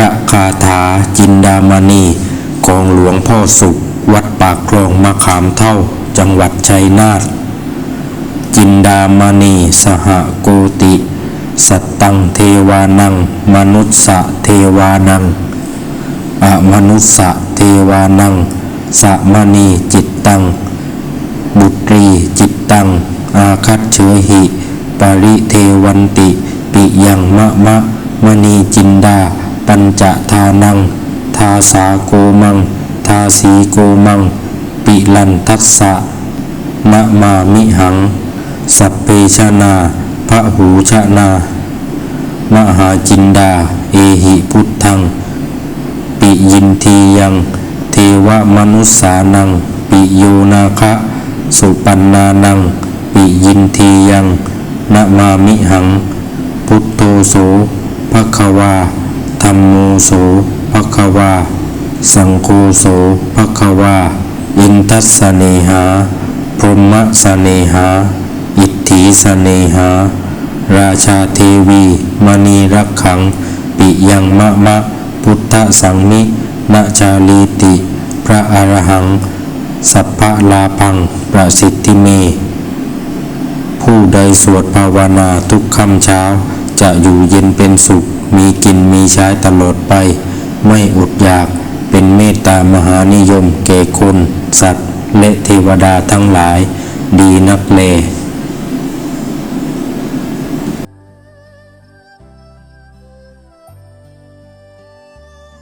ระคาถาจินดามณีของหลวงพ่อสุข วัดปากคลองมะขามเท่าจังหวัดชัยนาทจินดามณีสหโกติ สัตตังเทวานัง มนุสสะเทวานังอมนุสสะเทวานังสะมณีจิตตัง บุตรีจิตตัง อาคัตเฉอหิ ปริเทวันติ ปิยังมะมะมณีจินดา ปัญจทานัง ทาสาโกมัง ทาสีโกมัง ปิลันทัสสะนะมามิหัง สัพเพชนาพระหูชนามหาจินดา เอหิพุทธัง ปิยินทียัง เทวมนุษสานัง ปิโยนาคะสุปันนานัง ปิยินทียังนะมามิหัง พุทโธโสภควา มโมโสภคะวา สังโฆโสภคะวา อินทัสสเนหา พรหมสเนหา อิทธิสเนหา ราชาเทวี มณีรักขัง ปิยังมะมะ พุทธสังมินาจาลีติ พระอรหัง สัพพะลาพัง ประสิทธิเม ผู้ใดสวดภาวนาทุกคำเช้าจะอยู่เย็นเป็นสุข มีกินมีใช้ตลอดไป ไม่อดอยาก เป็นเมตตามหานิยมแก่คน สัตว์ และเทวดาทั้งหลาย ดีนักเล